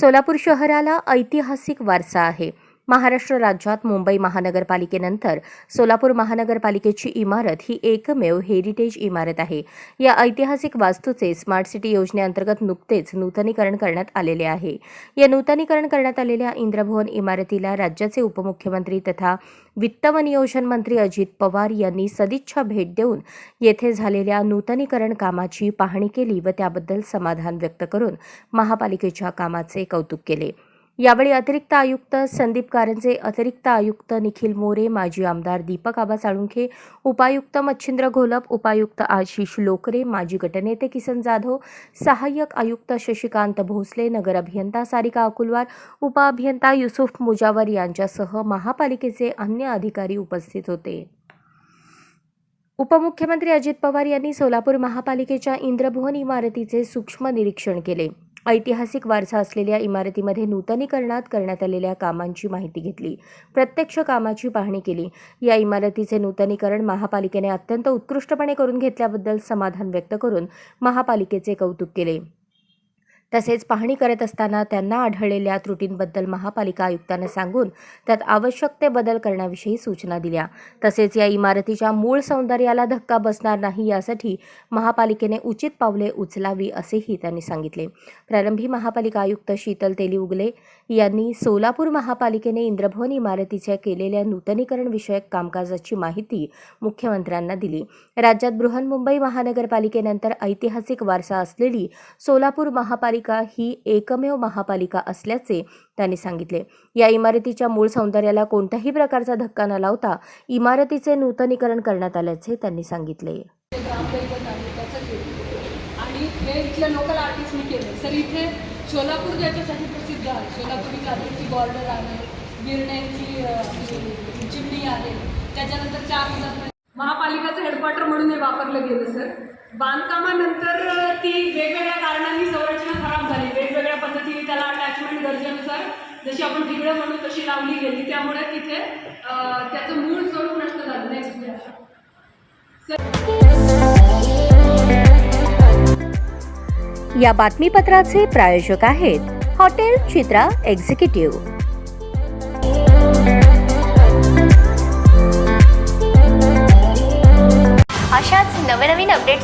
सोलापूर शहराला ऐतिहासिक वारसा आहे. महाराष्ट्र राज्यात मुंबई महानगरपालिकेनंतर सोलापूर महानगरपालिकेची इमारत ही एकमेव हेरिटेज इमारत आहे. या ऐतिहासिक वास्तूचे स्मार्ट सिटी योजनेअंतर्गत नुकतेच नूतनीकरण करण्यात आलेले आहे. या नूतनीकरण करण्यात आलेल्या इंद्रभवन इमारतीला राज्याचे उपमुख्यमंत्री तथा वित्त व नियोजन मंत्री अजित पवार यांनी सदिच्छा भेट देऊन येथे झालेल्या नूतनीकरण कामाची पाहणी केली व त्याबद्दल समाधान व्यक्त करून महापालिकेच्या कामाचे कौतुक केले. यावेळी अतिरिक्त आयुक्त संदीप कारंजे अतिरिक्त आयुक्त निखिल मोरे माजी आमदार दीपक आबा साळुंखे उपायुक्त मच्छिंद्र घोलप उपायुक्त आशिष लोकरे माजी गटनेते किसन जाधव सहाय्यक आयुक्त शशिकांत भोसले नगर अभियंता सारिका अकुलवार उपअभियंता युसुफ मुजावर यांच्यासह महापालिकेचे अन्य अधिकारी उपस्थित होते. उपमुख्यमंत्री अजित पवार यांनी सोलापूर महापालिकेच्या इंद्रभुवन इमारतीचे सूक्ष्म निरीक्षण केले. ऐतिहासिक वारसा असलेल्या इमारतीमध्ये नूतनीकरणात करण्यात आलेल्या कामांची माहिती घेतली. प्रत्यक्ष कामाची पाहणी केली. या इमारतीचे नूतनीकरण महापालिकेने अत्यंत उत्कृष्टपणे करून घेतल्याबद्दल समाधान व्यक्त करून महापालिकेचे कौतुक केले. तसेच पाहणी करत असताना त्यांना आढळलेल्या त्रुटींबद्दल महापालिका आयुक्तांना सांगून त्यात आवश्यक ते बदल करण्याविषयी सूचना दिल्या. तसेच या इमारतीच्या मूळ सौंदर्याला धक्का बसणार नाही यासाठी महापालिकेने उचित पावले उचलावी असेही त्यांनी सांगितले. प्रारंभी महापालिका आयुक्त शीतल तेली उगले यांनी सोलापूर महापालिकेने इंद्रभवन इमारतीच्या केलेल्या नूतनीकरण विषयक कामकाजाची माहिती मुख्यमंत्र्यांना दिली. राज्यात बृहन्मुंबई महानगरपालिकेनंतर ऐतिहासिक वारसा असलेली सोलापूर महापालिका महापालिका ही एकमेव महापालिका असल्याचे त्यांनी सांगितले. या इमारतीच्या मूळ सौंदर्याला कोणत्याही प्रकारचा धक्का न लावता इमारतीचे नूतनीकरण करण्यात आल्याचे त्यांनी सांगितले. आणि हे इथल्या लोकल आर्टिस्टने केले. सर इथे सोलापूर ज्याच्यासाठी प्रसिद्ध आहे सोलापुरी कादरीची बॉर्डर आहे गिरण्यांची चिमणी आहे त्याच्यानंतर चार हजार महापालिकाचं हेडक्वार्टर म्हणून हे वापरलं गेलं सर बांधकामानंतर ती वेगवेगळ्या कारणांनी संरचना पद्धतीने त्याला अटॅचमेंट गरजेनुसार जशी आपण ठिगळं म्हणू तशी लावली गेली. त्यामुळे तिथे त्याचं मूळ स्वरूप नष्ट झालं. नेक्स्ट या बातमीपत्राचे प्रायोजक आहेत हॉटेल चित्रा एक्झिक्युटिव्ह.